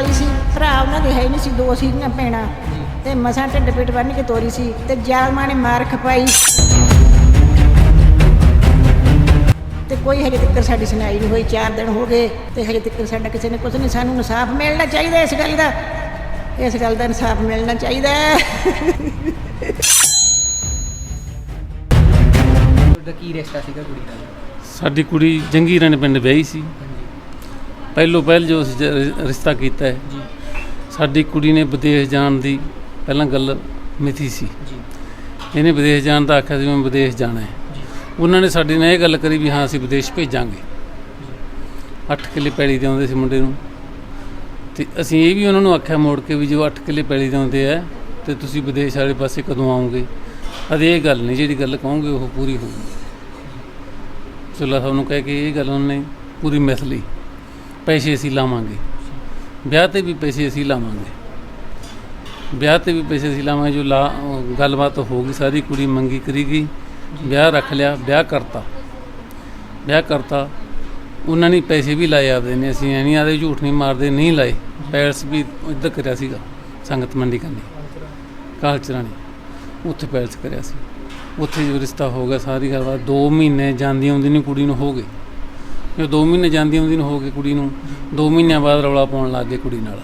ਪਾਲੀ ਸੀ ਭਰਾ ਉਹਨਾਂ ਦੇ ਹੈ ਨਹੀਂ ਸੀ ਦੋ ਸੀਗੀਆਂ ਭੈਣਾਂ। ਤੇ ਮਸਾਂ ਢਿੱਡ ਪਿੱਟ ਬੰਨ ਕੇ ਤੋਰੀ ਸੀ ਤੇ ਜਾਲਮਾਂ ਨੇ ਮਾਰ ਖਪਾਈ। ਤੇ ਕੋਈ ਹਜੇ ਤੱਕ ਸਾਡੀ ਸੁਣਾਈ ਨਹੀਂ ਹੋਈ 4 ਦਿਨ ਹੋ ਗਏ ਤੇ ਹਜੇ ਤੱਕ ਸਾਡਾ ਕਿਸੇ ਨੇ ਕੁਝ ਨਹੀਂ ਸਾਨੂੰ ਇਨਸਾਫ ਮਿਲਣਾ ਚਾਹੀਦਾ ਇਸ ਗੱਲ ਦਾ। ਇਸ ਗੱਲ ਦਾ ਇਨਸਾਫ ਮਿਲਣਾ ਚਾਹੀਦਾ। ਤੁਹਾਡਾ ਕੀ ਰਿਸ਼ਤਾ ਸੀਗਾ ਕੁੜੀ ਦਾ ਸਾਡੀ ਕੁੜੀ ਜੰਗੀਰਨ ਪਿੰਡ ਵਿਆਹੀ ਸੀ। ਪਹਿਲੋਂ ਪਹਿਲ ਜੋ ਅਸੀਂ ਜ- ਰਿਸ਼ਤਾ ਕੀਤਾ ਹੈ ਜੀ। ਸਾਡੀ ਕੁੜੀ ਨੇ ਵਿਦੇਸ਼ ਜਾਣ ਦੀ ਪਹਿਲਾਂ ਗੱਲ ਮਿਥੀ ਸੀ। ਜੀ। ਇਹਨੇ ਵਿਦੇਸ਼ ਜਾਣ ਦਾ ਆਖਿਆ ਸੀ ਮੈਂ ਵਿਦੇਸ਼ ਜਾਣਾ ਹੈ। ਜੀ। ਉਹਨਾਂ ਨੇ ਸਾਡੇ ਨਾਲ ਇਹ ਗੱਲ ਕਰੀ ਵੀ ਹਾਂ ਅਸੀਂ ਵਿਦੇਸ਼ ਭੇਜਾਂਗੇ। 8 ਕਿੱਲੇ ਪੈਲੀ ਦੇ ਆਉਂਦੇ ਸੀ ਮੁੰਡੇ ਨੂੰ। ਤੇ ਅਸੀਂ ਇਹ ਵੀ ਉਹਨਾਂ ਨੂੰ ਆਖਿਆ ਮੋੜ ਕੇ ਵੀ ਜੋ 8 ਕਿੱਲੇ ਪੈਲੀ ਦੇ ਆਉਂਦੇ ਆ ਤੇ ਤੁਸੀਂ ਵਿਦੇਸ਼ ਵਾਲੇ ਪਾਸੇ ਕਦੋਂ ਆਓਗੇ? ਅਦੇ ਇਹ ਗੱਲ ਨਹੀਂ ਜਿਹੜੀ ਗੱਲ ਕਹੋਗੇ ਉਹ ਪੂਰੀ ਹੋਊਗੀ ਚੁੱਲਾ ਸਾਹਿਬ ਨੂੰ ਕਹਿ ਕੇ ਇਹ ਗੱਲ ਉਹਨੇ ਪੂਰੀ ਮਿਥ ਲਈ। ਪੈਸੇ ਅਸੀਂ ਲਾਵਾਂਗੇ। ਵਿਆਹ ਤੇ ਵੀ ਪੈਸੇ ਅਸੀਂ ਲਾਵਾਂਗੇ। ਵਿਆਹ ਤੇ ਵੀ ਪੈਸੇ ਅਸੀਂ ਲਾਵਾਂਗੇ, ਜੋ ਲਾ ਗੱਲਬਾਤ ਹੋ ਗਈ, ਸਾਰੀ ਕੁੜੀ ਮੰਗੀ ਕਰੀ ਗਈ, ਵਿਆਹ ਰੱਖ ਲਿਆ, ਵਿਆਹ ਕਰਤਾ। ਵਿਆਹ ਕਰਤਾ, ਉਹਨਾਂ ਨੇ ਪੈਸੇ ਵੀ ਲਾਏ ਆਪਦੇ ਨੇ, ਅਸੀਂ ਐ ਨਹੀਂ ਆਦੇ ਝੂਠ ਨਹੀਂ ਮਾਰਦੇ, ਨਹੀਂ ਲਾਏ। ਪੈਲਸ ਵੀ ਇੱਧਰ ਕਰਿਆ ਸੀਗਾ, ਸੰਗਤ ਮੰਡੀ ਕੰਨੀ ਕਾਲਚਰਾਣੀ ਉੱਥੇ ਪੈਲਸ ਕਰਿਆ ਸੀ। ਉੱਥੇ ਜੋ ਰਿਸ਼ਤਾ ਹੋ ਗਿਆ, ਸਾਰੀ ਗੱਲਬਾਤ 2 ਮਹੀਨੇ ਜਾਂਦੀ ਆਉਂਦੀ ਨਹੀਂ ਕੁੜੀ ਨੂੰ ਹੋ ਗਈ। ਜੋ 2 ਮਹੀਨੇ ਜਾਂਦੀ ਆਉਂਦੀ ਨੂੰ ਹੋ ਗਏ ਕੁੜੀ ਨੂੰ 2 ਮਹੀਨਿਆਂ ਬਾਅਦ ਰੌਲਾ ਪਾਉਣ ਲੱਗ ਗਏ ਕੁੜੀ ਨਾਲ।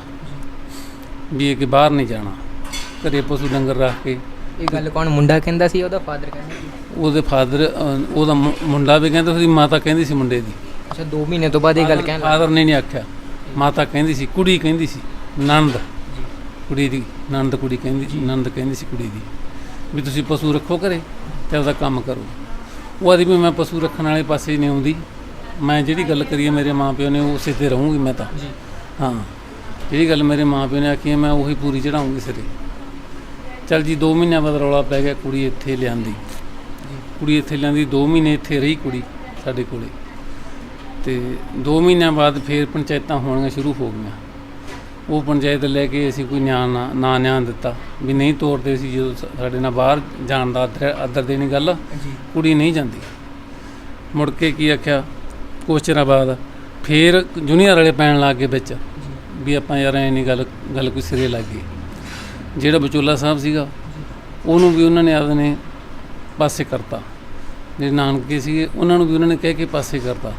ਵੀ ਇਹ ਕਿ ਬਾਹਰ ਨਹੀਂ ਜਾਣਾ। ਘਰੇ ਪਸ਼ੂ ਡੰਗਰ ਰੱਖ ਕੇ। ਇਹ ਗੱਲ ਕੌਣ ਮੁੰਡਾ ਕਹਿੰਦਾ ਸੀ ਉਹਦਾ ਫਾਦਰ ਕਹਿੰਦਾ ਸੀ? ਉਹਦੇ ਫਾਦਰ ਉਹਦਾ ਮੁੰਡਾ ਵੀ ਕਹਿੰਦਾ ਉਹਦੀ ਮਾਤਾ ਕਹਿੰਦੀ ਸੀ ਮੁੰਡੇ ਦੀ। ਅੱਛਾ 2 ਮਹੀਨੇ ਤੋਂ ਬਾਅਦ ਇਹ ਗੱਲ ਕਹਿਣ ਫਾਦਰ ਨੇ ਨਹੀਂ ਆਖਿਆ। ਮਾਤਾ ਕਹਿੰਦੀ ਸੀ ਕੁੜੀ ਕਹਿੰਦੀ ਸੀ ਨੰਦ। ਕੁੜੀ ਦੀ ਨੰਦ ਕੁੜੀ ਕਹਿੰਦੀ ਨੰਦ ਕਹਿੰਦੀ ਸੀ ਕੁੜੀ ਦੀ। ਵੀ ਤੁਸੀਂ ਪਸ਼ੂ ਰੱਖੋ ਘਰੇ ਤੇ ਉਹਦਾ ਕੰਮ ਕਰੋ। ਉਹ ਆਦੀ ਵੀ ਮੈਂ ਪਸ਼ੂ ਰੱਖਣ ਵਾਲੇ ਪਾਸੇ ਨਹੀਂ ਆਉਂਦੀ। ਮੈਂ ਜਿਹੜੀ ਗੱਲ ਕਰੀ ਹੈ ਮੇਰੇ ਮਾਪਿਓ ਨੇ ਉਸੇ ਤੇ ਰਹੂੰਗੀ ਮੈਂ ਤਾਂ। ਜੀ। ਹਾਂ। ਜਿਹੜੀ ਗੱਲ ਮੇਰੇ ਮਾਪਿਓ ਨੇ ਆਖੀ ਹੈ ਮੈਂ ਉਹੀ ਪੂਰੀ ਚੜਾਉਂਗੀ ਸਿਰੇ। ਚਲ ਜੀ 2 ਮਹੀਨਿਆਂ ਬਾਅਦ ਰੌਲਾ ਪੈ ਗਿਆ ਕੁੜੀ ਇੱਥੇ ਲਿਆਂਦੀ। ਕੁੜੀ ਇੱਥੇ ਲਿਆਂਦੀ 2 ਮਹੀਨੇ ਇੱਥੇ ਰਹੀ ਕੁੜੀ ਸਾਡੇ ਕੋਲੇ। ਤੇ 2 ਮਹੀਨਿਆਂ ਬਾਅਦ ਫੇਰ ਪੰਚਾਇਤਾਂ ਹੋਣੀਆਂ ਸ਼ੁਰੂ ਹੋ ਗਈਆਂ। ਉਹ ਪੰਚਾਇਤ ਲੈ ਕੇ ਅਸੀਂ ਕੋਈ ਨਿਆਂ ਨਾ ਨਾ ਨਿਆਂ ਦਿੱਤਾ। ਵੀ ਨਹੀਂ ਤੋਰਦੇ ਸੀ ਜਦੋਂ ਸਾਡੇ ਨਾਲ ਬਾਹਰ ਜਾਣ ਦਾ ਆਦਰ ਦੇਣੀ ਗੱਲ ਕੁੜੀ ਨਹੀਂ ਜਾਂਦੀ। ਮੁੜ ਕੇ ਕੀ ਆਖਿਆ? ਕੁਛ ਚਿਰਾਂ ਬਾਅਦ ਫੇਰ ਜੂਨੀਅਰ ਵਾਲੇ ਪੈਣ ਲੱਗ ਗਏ ਵਿੱਚ ਵੀ ਆਪਾਂ ਯਾਰ ਐ ਨਹੀਂ ਗੱਲ ਗੱਲ ਕੋਈ ਸਿਰੇ ਲੱਗ ਗਈ। ਜਿਹੜਾ ਬਚੋਲਾ ਸਾਹਿਬ ਸੀਗਾ ਉਹਨੂੰ ਵੀ ਉਹਨਾਂ ਨੇ ਆਪਦੇ ਨੇ ਪਾਸੇ ਕਰਤਾ। ਜਿਹੜੇ ਨਾਨਕੇ ਸੀਗੇ ਉਹਨਾਂ ਨੂੰ ਵੀ ਉਹਨਾਂ ਨੇ ਕਹਿ ਕੇ ਪਾਸੇ ਕਰਤਾ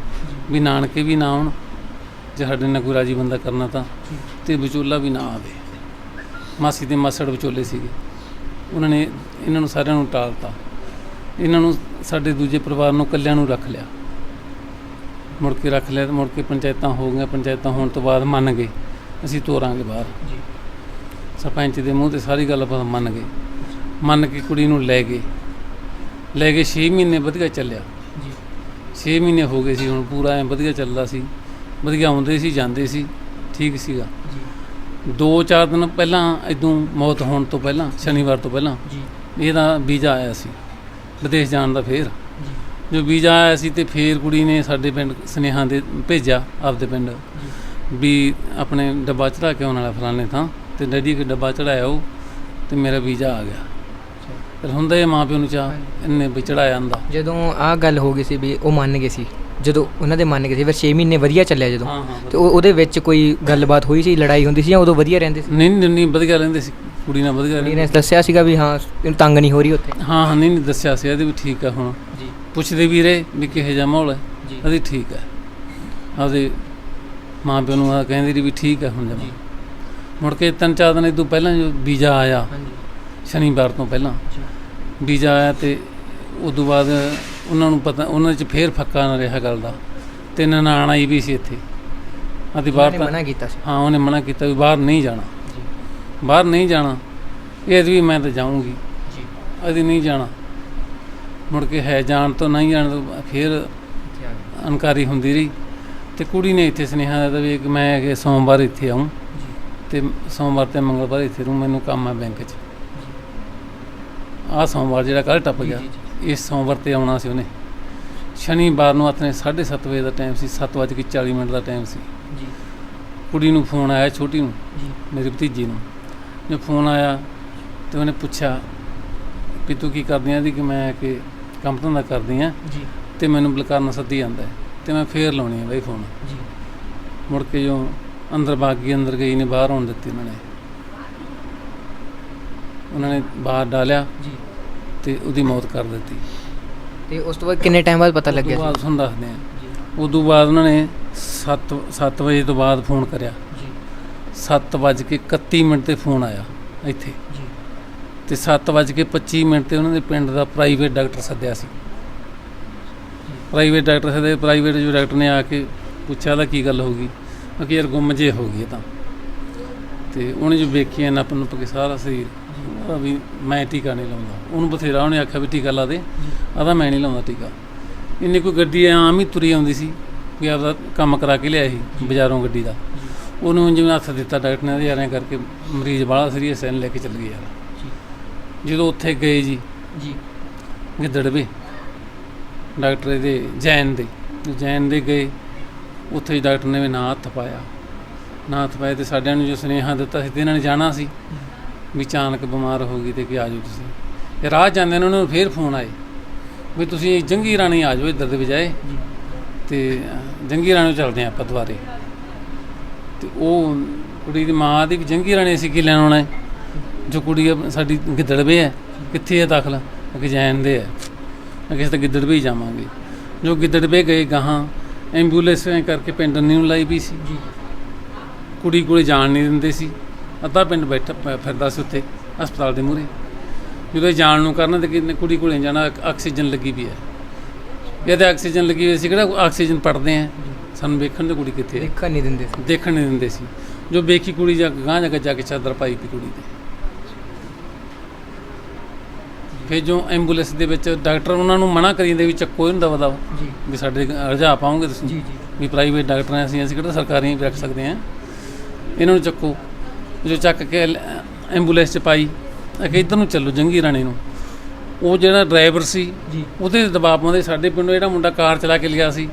ਵੀ ਨਾਨਕੇ ਵੀ ਨਾ ਆਉਣ ਜੇ ਸਾਡੇ ਨਾਲ ਕੋਈ ਰਾਜੀ ਬੰਦਾ ਕਰਨਾ ਤਾਂ ਤੇ ਵਿਚੋਲਾ ਵੀ ਨਾ ਆਵੇ। ਮਾਸੀ ਦੇ ਮਾਸੜ ਵਿਚੋਲੇ ਸੀਗੇ। ਉਹਨਾਂ ਨੇ ਇਹਨਾਂ ਨੂੰ ਸਾਰਿਆਂ ਨੂੰ ਟਾਲਤਾ। ਇਹਨਾਂ ਨੂੰ ਸਾਡੇ ਦੂਜੇ ਪਰਿਵਾਰ ਨੂੰ ਇਕੱਲਿਆਂ ਨੂੰ ਰੱਖ ਲਿਆ। ਮੁੜ ਕੇ ਰੱਖ ਲਿਆ ਤੇ ਮੁੜ ਕੇ ਪੰਚਾਇਤਾਂ ਹੋ ਗਈਆਂ ਪੰਚਾਇਤਾਂ ਹੋਣ ਤੋਂ ਬਾਅਦ ਮੰਨ ਗਏ। ਅਸੀਂ ਤੋਰਾਂਗੇ ਬਾਹਰ। ਜੀ। ਸਰਪੰਚ ਦੇ ਮੂੰਹ ਤੇ ਸਾਰੀ ਗੱਲ ਆਪਾਂ ਮੰਨ ਗਏ। ਮੰਨ ਕੇ ਕੁੜੀ ਨੂੰ ਲੈ ਗਏ। ਲੈ ਕੇ 6 ਮਹੀਨੇ ਵਧੀਆ ਚੱਲਿਆ। ਜੀ। 6 ਮਹੀਨੇ ਹੋ ਗਏ ਸੀ ਹੁਣ ਪੂਰਾ ਐ ਵਧੀਆ ਚੱਲਦਾ ਸੀ। ਵਧੀਆ ਆਉਂਦੇ ਸੀ ਜਾਂਦੇ ਸੀ ਠੀਕ ਸੀਗਾ। ਜੀ। ਦੋ ਚਾਰ ਦਿਨ ਪਹਿਲਾਂ ਇਦੋਂ ਮੌਤ ਹੋਣ ਤੋਂ ਪਹਿਲਾਂ ਸ਼ਨੀਵਾਰ ਤੋਂ ਪਹਿਲਾਂ ਜੀ। ਇਹਦਾ ਵੀਜ਼ਾ ਆਇਆ ਸੀ। ਵਿਦੇਸ਼ ਜਾਣ ਦਾ ਫੇਰ। ਜੀ ਵੀਜ਼ਾ ਆਇਆ ਸੀ ਤੇ ਫੇਰ ਕੁੜੀ ਨੇ ਸਾਡੇ ਪਿੰਡ ਸੁਨੇਹਾ ਦੇ ਭੇਜਿਆ ਆਪਦੇ ਪਿੰਡ। ਵੀ ਆਪਣੇ ਡੱਬਾ ਚੜਾ ਕੇ ਆਉਣ ਵਾਲਾ ਫਲਾਣੇ ਥਾਂ ਤੇ ਡੈਡੀ ਕੇ ਡੱਬਾ ਚੜਾਇਆ ਉਹ ਤੇ ਮੇਰਾ ਵੀਜ਼ਾ ਆ ਗਿਆ। ਫਿਰ ਹੁੰਦਾ ਇਹ ਮਾਂ ਪਿਓ ਨੂੰ ਚਾਹ ਇੰਨੇ ਵੀ ਚੜਾਇਆ ਆਂਦਾ ਜਦੋਂ ਆਹ ਗੱਲ ਹੋ ਗਈ ਸੀ ਵੀ ਉਹ ਮੰਨ ਗਏ ਸੀ ਜਦੋਂ ਉਹਨਾਂ ਦੇ ਮੰਨ ਗਏ ਸੀ ਫਿਰ 6 ਮਹੀਨੇ ਵਧੀਆ ਚੱਲਿਆ ਜਦੋਂ। ਤੇ ਉਹ- ਉਹਦੇ ਵਿੱਚ ਕੋਈ ਗੱਲਬਾਤ ਹੋਈ ਸੀ ਲੜਾਈ ਹੁੰਦੀ ਸੀ ਜਾਂ ਉਦੋਂ ਵਧੀਆ ਰਹਿੰਦੇ ਸੀ? ਨਹੀਂ ਨਹੀਂ ਨਹੀਂ ਵਧੀਆ ਰਹਿੰਦੇ ਸੀ। ਕੁੜੀ ਨਾਲ ਵਧੀਆ ਰਹਿੰਦੇ ਨੇ ਦੱਸਿਆ ਸੀਗਾ ਵੀ ਹਾਂ ਇਹਨੂੰ ਤੰਗ ਨਹੀਂ ਹੋ ਰਹੀ ਉੱਥੇ। ਹਾਂ ਹਾਂ ਨਹੀਂ ਨਹੀਂ ਦੱਸਿਆ ਸੀ ਇਹਦੇ ਵੀ ਠੀਕ ਆ ਹੁਣ। ਜੀ। ਪੁੱਛਦੇ ਵੀ ਰਹੇ ਵੀ ਕਿਹੋ ਜਿਹਾ ਮਾਹੌਲ ਹੈ। ਜੀ। ਉਹਦੀ ਠੀਕ ਹੈ ਉਹਦੇ ਮਾਂ ਪਿਓ ਨੂੰ ਆ ਕਹਿੰਦੀ ਰਹੀ ਵੀ ਠੀਕ ਹੈ ਹੁਣ ਜਮਾ। ਮੁੜ ਕੇ ਤਿੰਨ ਚਾਰ ਦਿਨ ਇਦੋਂ ਪਹਿਲਾਂ ਜੋ ਵੀਜ਼ਾ ਆਇਆ ਹਾਂਜੀ। ਸ਼ਨੀਵਾਰ ਤੋਂ ਪਹਿਲਾਂ। ਜੀ ਵੀਜ਼ਾ ਆਇਆ ਤੇ ਉਦੋਂ ਬਾਅਦ ਉਹਨਾਂ ਨੂੰ ਪਤਾ ਉਹਨਾਂ 'ਚ ਫੇਰ ਫੱਕਾ ਨਾ ਰਿਹਾ ਗੱਲ ਦਾ। ਤੇ ਨਨਾਣ ਆਈ ਵੀ ਸੀ ਇੱਥੇ। ਆਦੀ ਬਾਹਰ ਤਾਂ ਮਨਾ ਕੀਤਾ ਸੀ। ਹਾਂ ਉਹਨੇ ਮਨਾ ਕੀਤਾ ਵੀ ਬਾਹਰ ਨਹੀਂ ਜਾਣਾ। ਜੀ। ਬਾਹਰ ਨਹੀਂ ਜਾਣਾ। ਇਹ ਵੀ ਮੈਂ ਤਾਂ ਜਾਊਂਗੀ। ਜੀ। ਅਸੀਂ ਨਹੀਂ ਜਾਣਾ। ਮੁੜ ਕੇ ਹੈ ਜਾਣ ਤੋਂ ਨਹੀਂ ਜਾਣ ਤੋਂ ਫੇਰ ਆ ਅਨਕਾਰੀ ਹੁੰਦੀ ਰਹੀ। ਤੇ ਕੁੜੀ ਨੇ ਇੱਥੇ ਸੁਨੇਹਾ ਦਿੱਤਾ ਵੀ ਮੈਂ ਕਿ ਸੋਮਵਾਰ ਇੱਥੇ ਆਉਂ ਤੇ ਸੋਮਵਾਰ ਤੇ ਮੰਗਲਵਾਰ ਇੱਥੇ ਰਹੂੰ ਮੈਨੂੰ ਕੰਮ ਹੈ ਬੈਂਕ 'ਚ। ਆਹ ਸੋਮਵਾਰ ਜਿਹੜਾ ਕੱਲ ਟੱਪ ਗਿਆ ਇਸ ਸੋਮਵਾਰ ਤੇ ਆਉਣਾ ਸੀ ਉਹਨੇ। ਸ਼ਨੀਵਾਰ ਨੂੰ ਆਪਣੇ 7:30 ਵਜੇ ਦਾ ਟਾਈਮ ਸੀ 7:40 ਮਿੰਟ ਦਾ ਟਾਈਮ ਸੀ। ਜੀ। ਕੁੜੀ ਨੂੰ ਫੋਨ ਆਇਆ ਛੋਟੀ ਨੂੰ ਜੀ। ਮੇਰੀ ਭਤੀਜੀ ਨੂੰ। ਜੋ ਫੋਨ ਆਇਆ ਤੇ ਉਹਨੇ ਪੁੱਛਿਆ ਵੀ ਤੂੰ ਕੀ ਕਰਦੀ ਆਂ ਦੀ ਕਿ ਮੈਂ ਕਿ ਕੰਮ ਧੰਦਾ ਕਰਦੀ ਆਂ ਜੀ। ਤੇ ਮੈਨੂੰ ਬਲਕਾਰਨ ਸੱਦੀ ਜਾਂਦਾ ਹੈ ਤੇ ਮੈਂ ਫੇਰ ਲਾਉਣੀ ਆ ਬਈ ਫੋਨ। ਜੀ। ਮੁੜ ਕੇ ਜੋ ਅੰਦਰ ਬਾਗੀ ਅੰਦਰ ਗਈ ਨਹੀਂ ਬਾਹਰ ਆਉਣ ਦਿੱਤੀ ਉਹਨਾਂ ਨੇ। ਉਹਨਾਂ ਨੇ ਬਾਹਰ ਡਾਲਿਆ ਜੀ। ਤੇ ਉਹਦੀ ਮੌਤ ਕਰ ਦਿੱਤੀ। ਤੇ ਉਸ ਤੋਂ ਬਾਅਦ ਕਿੰਨੇ ਟਾਈਮ ਬਾਅਦ ਪਤਾ ਉਸ ਲੱਗਿਆ? ਤੋਂ ਬਾਅਦ ਤੁਹਾਨੂੰ ਦੱਸਦੇ ਆ ਉਦੋਂ ਬਾਅਦ ਉਹਨਾਂ ਨੇ 7 7 ਵਜੇ ਤੋਂ ਬਾਅਦ ਫੋਨ ਕਰਿਆ। ਜੀ। 7 ਵਜੇ ਕੇ 31 ਮਿੰਟ ਤੇ ਫੋਨ ਆਇਆ ਇੱਥੇ। ਤੇ 7 ਵਜੇ ਕੇ 25 ਮਿੰਟ ਤੇ ਉਹਨਾਂ ਦੇ ਪਿੰਡ ਦਾ ਪ੍ਰਾਈਵੇਟ ਡਾਕਟਰ ਸੱਦਿਆ ਸੀ। ਪ੍ਰਾਈਵੇਟ ਡਾਕਟਰ ਸੱਦੇ ਪ੍ਰਾਈਵੇਟ ਜੋ ਡਾਕਟਰ ਨੇ ਆ ਕੇ ਪੁੱਛਿਆ ਦਾ ਕੀ ਗੱਲ ਹੋ ਗਈ? ਮੈਂ ਯਾਰ ਗੁੰਮ ਜੇ ਹੋ ਗਈ ਤਾਂ। ਤੇ ਉਹਨੇ ਜੋ ਵੇਖਿਆ ਨੱਪ ਨੁੱਪ ਕੇ ਸਾਰਾ ਸਰੀਰ, ਉਹਦਾ ਵੀ ਮੈਂ ਟੀਕਾ ਨਹੀਂ ਲਾਉਂਦਾ। ਉਹਨੂੰ ਬਥੇਰਾ ਉਹਨੇ ਆਖਿਆ ਵੀ ਟੀਕਾ ਲਾ ਦੇ, ਆਦਾ ਮੈਂ ਨਹੀਂ ਲਾਉਂਦਾ ਟੀਕਾ। ਇੰਨੀ ਕੋਈ ਗੱਡੀ ਆਮ ਹੀ ਤੁਰੀ ਆਉਂਦੀ ਸੀ, ਵੀ ਆਪਦਾ ਕੰਮ ਕਰਾ ਕੇ ਲਿਆ ਸੀ, ਬਾਜ਼ਾਰੋਂ ਗੱਡੀ ਦਾ। ਉਹਨੂੰ ਜਿਵੇਂ ਹੱਥ ਦਿੱਤਾ ਡਾਕਟਰ ਨੇ ਯਾਰ ਕਰਕੇ ਮਰੀਜ਼ ਬਾਹਲਾ ਸੀਰੀਅਸ ਐਨ ਲੈ ਕੇ ਚੱਲ ਗਿਆ ਯਾਰ। ਜਦੋਂ ਉੱਥੇ ਗਏ ਜੀ ਜੀ। ਗਿੱਦੜਵੇ ਡਾਕਟਰ ਦੇ ਜੈਨ ਦੇ ਜੈਨ ਦੇ ਗਏ ਉੱਥੇ ਹੀ ਡਾਕਟਰ ਨੇ ਵੀ ਨਾਂ ਹੱਥ ਪਾਇਆ। ਨਾਂ ਹੱਥ ਪਾਇਆ ਤੇ ਸਾਡਿਆਂ ਨੂੰ ਜੋ ਸੁਨੇਹਾ ਦਿੱਤਾ ਸੀ ਤੇ ਇਹਨਾਂ ਨੇ ਜਾਣਾ ਸੀ। ਵੀ ਅਚਾਨਕ ਬਿਮਾਰ ਹੋ ਗਈ ਤੇ ਕਿ ਆ ਜਾਓ ਤੁਸੀਂ। ਤੇ ਰਾਹ ਜਾਂਦੇ ਨੇ ਉਹਨਾਂ ਨੂੰ ਫੇਰ ਫੋਨ ਆਏ। ਵੀ ਤੁਸੀਂ ਜੰਗੀ ਰਾਣੀ ਆ ਜਾਓ ਇੱਧਰ ਦੇ ਬਜਾਏ। ਤੇ ਜੰਗੀ ਰਾਣੀ ਚੱਲਦੇ ਆਪਾਂ ਦੁਬਾਰੇ। ਤੇ ਉਹ ਕੁੜੀ ਦੀ ਮਾਂ ਦੀ ਵੀ ਜੰਗੀ ਰਾਣੀ ਅਸੀਂ ਕੀ ਲੈਣ ਆਉਣਾ ਹੈ। ਜੋ ਕੁੜੀ ਆ ਸਾਡੀ ਗਿੱਦੜਵੇ ਹੈ ਕਿੱਥੇ ਹੈ ਦਾਖਲਾ? ਕਿ ਜੈਨ ਦੇ ਹੈ ਅਗੇ ਤਾਂ ਗਿੱਦੜਵੇ ਹੀ ਜਾਵਾਂਗੇ। ਜੋ ਗਿੱਦੜਵੇ ਗਏ ਗਾਹਾਂ ਐਂਬੂਲੈਂਸ ਕਰਕੇ ਪਿੰਡ ਨੂੰ ਲਾਈ ਵੀ ਸੀ। ਜੀ। ਕੁੜੀ ਕੋਲੇ ਜਾਣ ਨਹੀਂ ਦਿੰਦੇ ਸੀ। ਅੱਧਾ ਪਿੰਡ ਬੈਠਾ ਪ- ਫਿਰਦਾ ਸੀ ਉੱਥੇ ਹਸਪਤਾਲ ਦੇ ਮੂਹਰੇ। ਜਦੋਂ ਇਹ ਜਾਣ ਨੂੰ ਕਰਨਾ ਤੇ ਕਿੰਨੇ ਕੁੜੀ ਕੋਲੇ ਜਾਣਾ ਆਕ- ਆਕਸੀਜਨ ਲੱਗੀ ਵੀ ਹੈ। ਇਹਦੇ ਆਕਸੀਜਨ ਲੱਗੀ ਹੋਈ ਸੀ ਕਿਹੜਾ? ਆਕਸੀਜਨ ਪੜਦੇ ਆ। ਸਾਨੂੰ ਵੇਖਣ ਦੇ ਕੁੜੀ ਕਿੱਥੇ ਦੇਖਣ ਨਹੀਂ ਦਿੰਦੇ ਸੀ। ਦੇਖਣ ਨਹੀਂ ਦਿੰਦੇ ਸੀ। ਜੋ ਵੇਖੀ ਕੁੜੀ ਜਾ ਗਾਂ ਜਾ ਕੇ ਜਾ ਕੇ ਚਾਦਰ ਪਾਈ ਪਈ ਕੁੜੀ ਤੇ ਫਿਰ ਜੋ ਐਂਬੂਲੈਂਸ ਦੇ ਵਿੱਚ ਡਾਕਟਰ ਉਹਨਾਂ ਨੂੰ ਮਨਾ ਕਰੀ ਜਾਂਦੇ ਵੀ ਚੱਕੋ ਇਹਨੂੰ ਦਵਾ ਦਵਾ ਜੀ। ਵੀ ਸਾਡੇ ਰਜਾ ਪਾਉਂਗੇ ਤੁਸੀਂ। ਜੀ ਜੀ। ਵੀ ਪ੍ਰਾਈਵੇਟ ਡਾਕਟਰ ਆ ਅਸੀਂ ਅਸੀਂ ਕਿਹੜਾ ਸਰਕਾਰੀ ਵੀ ਰੱਖ ਸਕਦੇ ਆ। ਇਹਨਾਂ ਨੂੰ ਚੱਕੋ। ਜੋ ਚੱਕ ਕੇ ਐਂਬੂਲੈਂਸ ਚ ਪਾਈ ਅਕੇ ਇੱਧਰ ਨੂੰ ਚੱਲੋ ਜੰਗੀ ਰਾਣੀ ਨੂੰ। ਉਹ ਜਿਹੜਾ ਡਰਾਈਵਰ ਸੀ ਜੀ। ਉਹਦੇ ਦਬਾਅ ਪਾਉਂਦੇ ਸਾਡੇ ਪਿੰਡੋਂ ਜਿਹੜਾ ਮੁੰਡਾ ਕਾਰ ਚਲਾ ਕੇ ਲਿਆ ਸੀ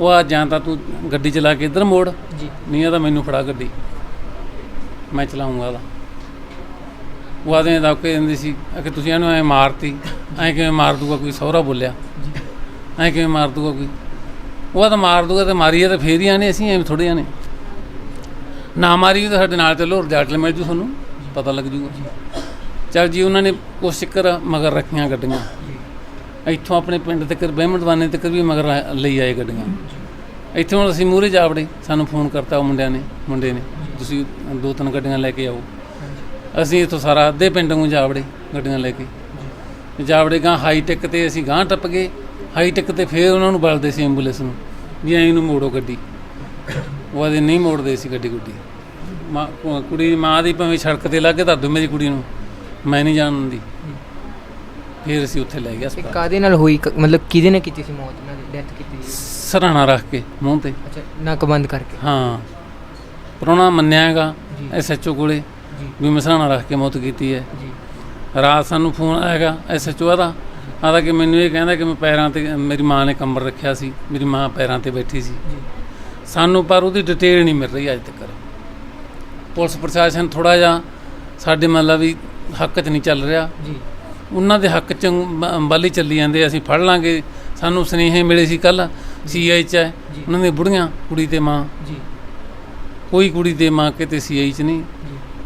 ਉਹ ਆ ਜਾਂ ਤਾਂ ਤੂੰ ਗੱਡੀ ਚਲਾ ਕੇ ਇੱਧਰ ਮੋੜ ਜੀ। ਨਹੀਂ ਆ ਤਾਂ ਮੈਨੂੰ ਫੜਾ ਗੱਡੀ। ਮੈਂ ਚਲਾਉਂਗਾ ਉਹਦਾ। ਉਹ ਆਦੇ ਦਬਕੇ ਕੇ ਦਿੰਦੀ ਸੀ ਕਿ ਤੁਸੀਂ ਇਹਨੂੰ ਐ ਮਾਰਤੀ, ਐ ਕਿਵੇਂ ਮਾਰ ਦੂਗਾ ਕੋਈ ਸਹੁਰਾ ਬੋਲਿਆ। ਐ ਕਿਵੇਂ ਮਾਰ ਦੂਗਾ ਕੋਈ। ਉਹ ਤਾਂ ਮਾਰ ਦੂਗਾ ਤੇ ਮਾਰੀਏ ਤਾਂ ਫੇਰ ਹੀ ਆਨੇ ਅਸੀਂ, ਐਵੇਂ ਥੋੜੇ ਆਨੇ ਨਾ ਮਾਰੀ ਤਾਂ ਸਾਡੇ ਨਾਲ ਚੱਲੋ, ਰਿਜ਼ਲਟ ਮਿਲ ਜੂ ਤੁਹਾਨੂੰ, ਪਤਾ ਲੱਗ ਜੂਗਾ। ਚਲ ਜੀ, ਉਹਨਾਂ ਨੇ ਉਸ ਚੱਕਰ ਮਗਰ ਰੱਖੀਆਂ ਗੱਡੀਆਂ। ਇੱਥੋਂ ਆਪਣੇ ਪਿੰਡ ਤੱਕ ਬਹਿਮਦਵਾਨੇ ਤੱਕ ਵੀ ਮਗਰ ਲਈ ਆਏ ਗੱਡੀਆਂ। ਇੱਥੋਂ ਅਸੀਂ ਮੂਹਰੇ ਜਾ ਵੜੇ, ਸਾਨੂੰ ਫੋਨ ਕਰਤਾ ਉਹ ਮੁੰਡਿਆਂ ਨੇ, ਮੁੰਡੇ ਨੇ। ਤੁਸੀਂ ਦੋ ਤਿੰਨ ਗੱਡੀਆਂ ਲੈ ਕੇ ਆਓ। ਅਸੀਂ ਇੱਥੋਂ ਸਾਰਾ ਅੱਧੇ ਪਿੰਡ ਨੂੰ ਜਾ ਵੜੇ ਗੱਡੀਆਂ ਲੈ ਕੇ। ਜਾ। ਵੜੇ ਗਾਂ ਹਾਈ ਟੈਕ ਤੇ ਅਸੀਂ ਗਾਂ ਟੱਪ ਗਏ। ਹਾਈ ਟੈਕ ਤੇ ਫੇਰ ਉਹਨਾਂ ਨੂੰ ਬਲਦੇ ਸੀ ਐਂਬੂਲੈਂਸ ਨੂੰ ਵੀ ਐਂ ਨੂੰ ਮੋੜੋ ਗੱਡੀ। ਉਹ ਆਦੇ ਨਹੀਂ ਮੋੜਦੇ ਸੀ ਗੱਡੀ ਗੁੱਡੀ। ਮਾਂ ਕੁੜੀ ਦੀ ਮਾਂ ਦੀ ਭਾਵੇਂ ਸੜਕ ਤੇ ਲੱਗੇ ਧਰ ਦਿਓ ਮੇਰੀ ਕੁੜੀ ਨੂੰ ਮੈਂ ਨਹੀਂ ਜਾਣ ਦਿੰਦੀ। ਫਿਰ ਅਸੀਂ ਉੱਥੇ ਲੈ ਗਏ ਤੇ ਹਸਪਤਾਲ। ਕਾਦੇ ਨਾਲ ਹੋਈ ਮਤਲਬ ਕਿਹਦੇ ਨੇ ਕੀਤੀ ਸੀ ਮੌਤ? ਦੀ ਡੈਥ ਕੀਤੀ ਸੀ। ਸਰਾਣਾ ਰੱਖ ਕੇ ਮੂੰਹ ਤੇ। ਅੱਛਾ ਨੱਕ ਬੰਦ ਕਰਕੇ। ਹਾਂ। ਪ੍ਰਾਹੁਣਾ ਮੰਨਿਆ ਹੈਗਾ ਜੀ। ਐਸਐਚਓ ਕੋਲੇ। ਵੀ ਮੈਂ ਸਰਾਣਾ ਰੱਖ ਕੇ ਮੌਤ ਕੀਤੀ ਹੈ। ਜੀ। ਰਾਤ ਸਾਨੂੰ ਫੋਨ ਆਏਗਾ ਐਸਐਚਓ ਦਾ ਆਦਾ ਕਿ ਮੈਨੂੰ ਇਹ ਕਹਿੰਦਾ ਕਿ ਮੈਂ ਪੈਰਾਂ ਤੇ ਮੇਰੀ ਮਾਂ ਨੇ ਕੰਬਲ ਰੱਖਿਆ ਸੀ ਮੇਰੀ ਮਾਂ ਪੈਰਾਂ ਤੇ ਬੈਠੀ ਸੀ। ਸਾਨੂੰ ਪਰ ਉਹਦੀ ਡਿਟੇਲ ਨਹੀਂ ਮਿਲ ਰਹੀ ਅੱਜ ਤੱਕ। ਪੁਲਿਸ ਪ੍ਰਸ਼ਾਸਨ ਥੋੜਾ ਜਿਹਾ ਸਾਡੇ ਮਤਲਬ ਵੀ ਹੱਕ 'ਚ ਨਹੀਂ ਚੱਲ ਰਿਹਾ। ਜੀ। ਉਹਨਾਂ ਦੇ ਹੱਕ 'ਚ ਬਾਲੀ ਚੱਲੀ ਜਾਂਦੇ ਅਸੀਂ ਫੜ ਲਾਂਗੇ। ਸਾਨੂੰ ਸੁਨੇਹੇ ਮਿਲੇ ਸੀ ਕੱਲ ਸੀਆਈ 'ਚ। ਉਹਨਾਂ ਦੇ ਬੁੜੀਆਂ ਕੁੜੀ ਤੇ ਮਾਂ। ਜੀ। ਕੋਈ ਕੁੜੀ ਤੇ ਮਾਂ ਕਿਤੇ ਸੀਆਈ 'ਚ ਨਹੀਂ।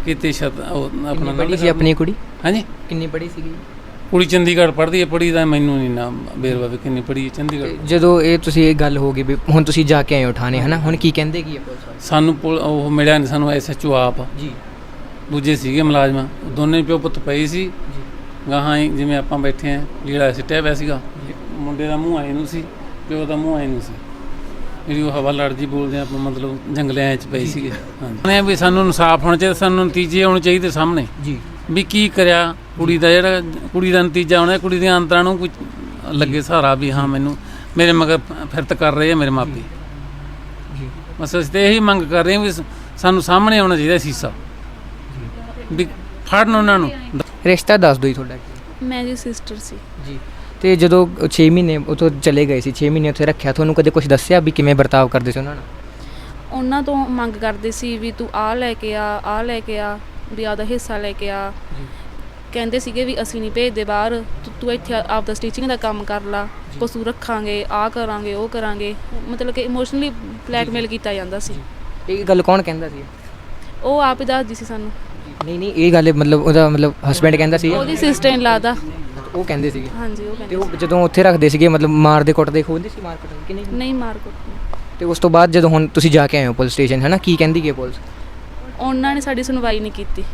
ਕਿਤੇ ਸ਼ਤ ਉਹ ਆਪਣਾ ਪੜ੍ਹੀ ਸੀ ਆਪਣੀ? ਕੁੜੀ? ਹਾਂਜੀ। ਕਿੰਨੀ ਪੜ੍ਹੀ ਸੀਗੀ? ਕੁੜੀ ਚੰਡੀਗੜ੍ਹ ਪੜ੍ਹਦੀ ਹੈ ਪੜ੍ਹੀ ਦਾ ਮੈਨੂੰ ਨਹੀਂ ਨਾ ਬੇਰਵਾ ਵੀ ਕਿੰਨੀ ਪੜ੍ਹੀ ਹੈ ਚੰਡੀਗੜ੍ਹ ਜਦੋਂ ਇਹ ਤੁਸੀਂ ਇਹ ਗੱਲ ਹੋ ਗਈ ਵੀ ਹੁਣ ਤੁਸੀਂ ਜਾ ਕੇ ਆਏ ਹੋ ਥਾਣੇ ਹਨਾ? ਹੁਣ ਕੀ ਕਹਿੰਦੇ ਕੀ ਹੈ ਪੁਲਿਸ ਵਾਲੇ? ਸਾਨੂੰ ਪੁਲ- ਉਹ ਮਿਲਿਆ ਨਹੀਂ ਸਾਨੂੰ ਐਸਐਚਓ ਆਪ। ਜੀ। ਦੂਜੇ ਸੀਗੇ ਮੁਲਾਜ਼ਮ। ਦੋਨੇ ਪਿਓ ਪੁੱਤ ਪਏ ਸੀ। ਜੀ। ਗਾਹਾਂ ਹੀ ਜਿਵੇਂ ਆਪਾਂ ਬੈਠੇ ਆ ਜਿਹੜਾ ਸਿੱਟਿਆ ਪਿਆ ਸੀਗਾ। ਮੁੰਡੇ ਦਾ ਮੂੰਹ ਆਏ ਨੂੰ ਸੀ ਪਿਓ ਦਾ ਮੂੰਹ ਆਏ ਨੂੰ ਸੀ। ਜਿਹੜੀ ਉਹ ਹਵਾ ਲੜਜੀ ਬੋਲਦੇ ਆ ਆਪਾਂ ਮਤਲਬ ਜੰਗਲਿਆਂ 'ਚ ਪਏ ਸੀਗੇ। ਹਾਂਜੀ। ਨੇ ਵੀ ਸਾਨੂੰ ਇਨਸਾਫ ਹੋਣਾ ਚਾਹੀਦਾ ਸਾਨੂੰ ਨਤੀਜੇ ਆਉਣੇ ਚਾਹੀਦੇ ਸਾਹਮਣੇ। ਜੀ। ਵੀ ਕੀ ਕਰਿਆ ਕੁੜੀ ਦਾ ਜਿਹੜਾ ਕੁੜੀ ਦਾ ਨਤੀਜਾ ਆਉਣਾ ਕੁੜੀ ਦੀਆਂ ਅੰਤਰਾਂ ਨੂੰ ਕੋਈ ਲੱਗੇ ਸਹਾਰਾ ਵੀ ਹਾਂ ਮੈਨੂੰ ਮੇਰੇ ਮਗਰ ਫਿਰਤ ਕਰ ਰਹੇ ਆ ਮੇਰੇ ਮਾਪੇ। ਜੀ। ਬਸ ਅਸੀਂ ਤੇ ਇਹੀ ਮੰਗ ਕਰ ਰਹੇ ਹਾਂ ਵੀ ਸਾਨੂੰ ਸਾਹਮਣੇ ਆਉਣਾ ਚਾਹੀਦਾ ਸੀਸਾ। ਵੀ ਫੜਨ ਉਹਨਾਂ ਨੂੰ। ਰਿਸ਼ਤਾ ਦੱਸ ਜੀ ਤੁਹਾਡਾ। ਮੈਂ ਦੀ ਸਿਸਟਰ ਸੀ। ਜੀ। ਤੇ ਜਦੋਂ 6 ਮਹੀਨੇ ਉਥੋਂ ਚਲੇ ਗਏ ਸੀ 6 ਮਹੀਨੇ ਉੱਥੇ ਰੱਖਿਆ ਤੁਹਾਨੂੰ ਕਦੇ ਕੁਝ ਦੱਸਿਆ ਵੀ ਕਿਵੇਂ ਵਰਤਾਵ ਕਰਦੇ ਸੀ ਉਹਨਾਂ ਨਾਲ? ਉਹਨਾਂ ਤੋਂ ਮੰਗ ਕਰਦੇ ਸੀ ਵੀ ਤੂੰ ਆ ਲੈ ਕੇ ਆ ਆ ਲੈ ਕੇ ਆ ਵੀ ਆਪਦਾ ਹਿੱਸਾ ਲੈ ਕੇ ਆ। ਕਹਿੰਦੇ ਸੀਗੇ ਵੀ ਅਸੀਂ ਨਹੀਂ ਭੇਜਦੇ ਬਾਹਰ ਤੂੰ- ਤੂੰ ਇੱਥੇ ਆਪਦਾ ਸਟਿਚਿੰਗ ਦਾ ਕੰਮ ਕਰ ਲਾ ਪਸ਼ੂ ਰੱਖਾਂਗੇ ਆ ਕਰਾਂਗੇ ਉਹ ਕਰਾਂਗੇ ਮਤਲਬ ਕਿ ਇਮੋਸ਼ਨਲੀ ਬਲੈਕਮੇਲ ਕੀਤਾ ਜਾਂਦਾ ਸੀ। ਇਹ ਗੱਲ ਕੌਣ ਕਹਿੰਦਾ ਸੀ? ਉਹ ਆਪ ਹੀ ਦੱਸਦੀ ਸੀ ਸਾਨੂੰ। ਨਹੀਂ ਨਹੀਂ ਇਹ ਗੱਲ ਮਤਲਬ ਉਹਦਾ ਮਤਲਬ ਹਸਬੰਡ ਕਹਿੰਦਾ ਸੀ? ਉਹਦੀ ਸਿਸਟਰ ਇਨ ਲਾ ਦਾ। ਉਹ ਕਹਿੰਦੇ ਸੀਗੇ? ਹਾਂਜੀ ਉਹ ਤੇ ਕਹਿੰਦੇ ਉਹ ਜਦੋਂ ਉੱਥੇ ਰੱਖਦੇ ਸੀਗੇ ਮਤਲਬ ਮਾਰਦੇ ਕੁੱਟਦੇ ਖੋਲਦੇ ਸੀ ਮਾਰ ਕੁੱਟਦੇ ਕਿ ਨਹੀਂ? ਨਹੀਂ ਮਾਰ ਕੁੱਟ ਤੇ ਉਸ ਤੋਂ ਬਾਅਦ ਜਦੋਂ ਹੁਣ ਤੁਸੀਂ ਜਾ ਕੇ ਆਏ ਹੋ ਪੁਲਿਸ ਸਟੇਸ਼ਨ ਹੈ ਨਾ ਕੀ ਕਹਿੰਦੀ ਗਈ ਪੁਲਿਸ? ਉਹਨਾਂ ਨੇ ਸਾਡੀ ਸੁਣਵਾਈ ਨਹੀਂ ਕੀਤੀ।